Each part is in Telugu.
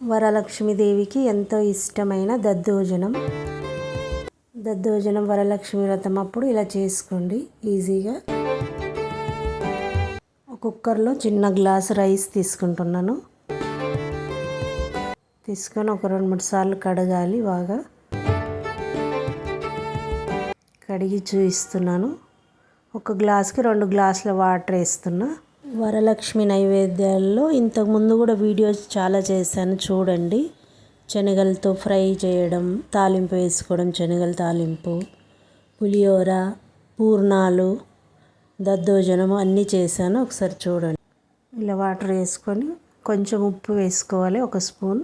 వరలక్ష్మీదేవికి ఎంతో ఇష్టమైన దద్దోజనం. దద్దోజనం వరలక్ష్మి వ్రతం అప్పుడు ఇలా చేసుకోండి ఈజీగా. కుక్కర్లో చిన్న గ్లాస్ రైస్ తీసుకుంటున్నాను. తీసుకొని ఒక రెండు మూడు సార్లు కడగాలి బాగా. కడిగి చూపిస్తున్నాను. ఒక గ్లాస్కి రెండు గ్లాసుల వాటర్ వేస్తున్నా. వరలక్ష్మి నైవేద్యాల్లో ఇంతకుముందు కూడా వీడియోస్ చాలా చేశాను చూడండి. శనగలతో ఫ్రై చేయడం తాలింపు వేసుకోవడం శనగల తాలింపు పులిహోర పూర్ణాలు దద్దోజనం అన్నీ చేశాను. ఒకసారి చూడండి. ఇలా వాటర్ వేసుకొని కొంచెం ఉప్పు వేసుకోవాలి ఒక స్పూన్.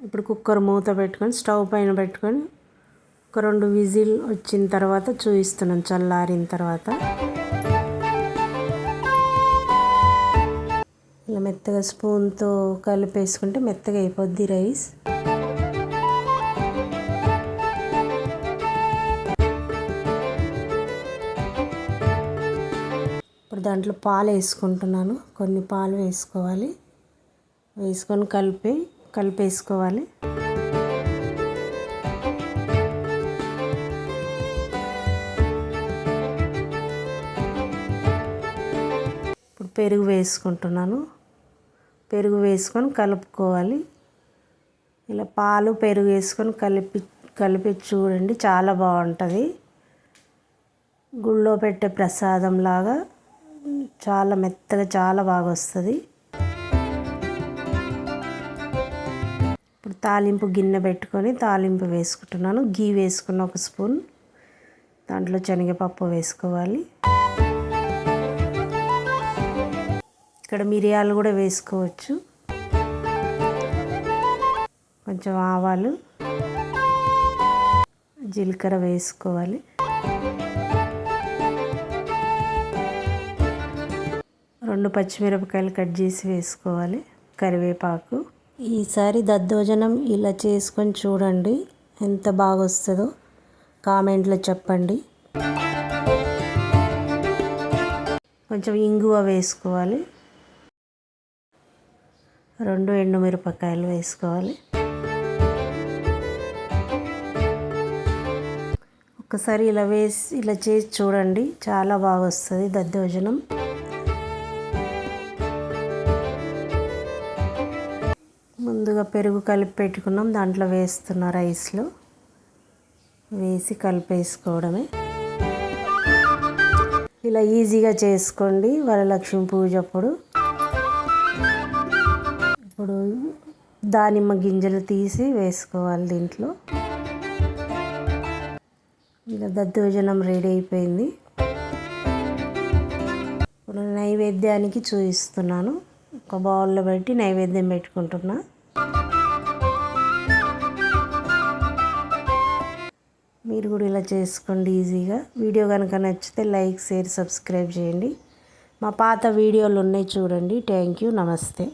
ఇప్పుడు కుక్కర్ మూత పెట్టుకొని స్టవ్ పైన పెట్టుకొని ఒక రెండు విజిల్ వచ్చిన తర్వాత చూపిస్తున్నాను చల్లారిన తర్వాత. ఇలా మెత్తగా స్పూన్తో కలిపేసుకుంటే మెత్తగా అయిపోద్ది రైస్. ఇప్పుడు దాంట్లో పాలు వేసుకుంటున్నాను. కొన్ని పాలు వేసుకోవాలి. వేసుకొని కలిపి కలిపేసుకోవాలి. ఇప్పుడు పెరుగు వేసుకుంటున్నాను. పెరుగు వేసుకొని కలుపుకోవాలి. ఇలా పాలు పెరుగు వేసుకొని కలిపి కలిపి చూడండి చాలా బాగుంటుంది. గుళ్ళో పెట్టే ప్రసాదం లాగా చాలా మెత్తగా చాలా బాగా వస్తుంది. ఇప్పుడు తాలింపు గిన్నె పెట్టుకొని తాలింపు వేసుకుంటున్నాను. గీ వేసుకున్న ఒక స్పూన్. దాంట్లో శనగపప్పు వేసుకోవాలి. ఇక్కడ మిరియాలు కూడా వేసుకోవచ్చు. కొంచెం ఆవాలు జీలకర్ర వేసుకోవాలి. రెండు పచ్చిమిరపకాయలు కట్ చేసి వేసుకోవాలి కరివేపాకు. ఈసారి దద్దోజనం ఇలా చేసుకొని చూడండి ఎంత బాగా వస్తుందో కామెంట్లో చెప్పండి. కొంచెం ఇంగువ వేసుకోవాలి. రెండు ఎండుమిరపకాయలు వేసుకోవాలి. ఒకసారి ఇలా వేసి ఇలా చేసి చూడండి. చాలా బాగా వస్తుంది దద్దోజనం. ముందుగా పెరుగు కలిపి పెట్టుకున్నాం. దాంట్లో వేస్తున్న రైస్లో వేసి కలిపేసుకోవడమే. ఇలా ఈజీగా చేసుకోండి. వరలక్ష్మి పూజ అప్పుడు ఇప్పుడు దానిమ్మ గింజలు తీసి వేసుకోవాలి దీంట్లో. ఇలా దద్దోజనం రెడీ అయిపోయింది. ఇప్పుడు నైవేద్యానికి చూపిస్తున్నాను. ఒక బౌల్లో పెట్టి నైవేద్యం పెట్టుకుంటున్నా. మీరు కూడా ఇలా చేసుకోండి ఈజీగా. వీడియో కనుక నచ్చితే లైక్ షేర్ సబ్స్క్రైబ్ చేయండి. మా పాత వీడియోలు ఉన్నాయి చూడండి. Thank you. నమస్తే.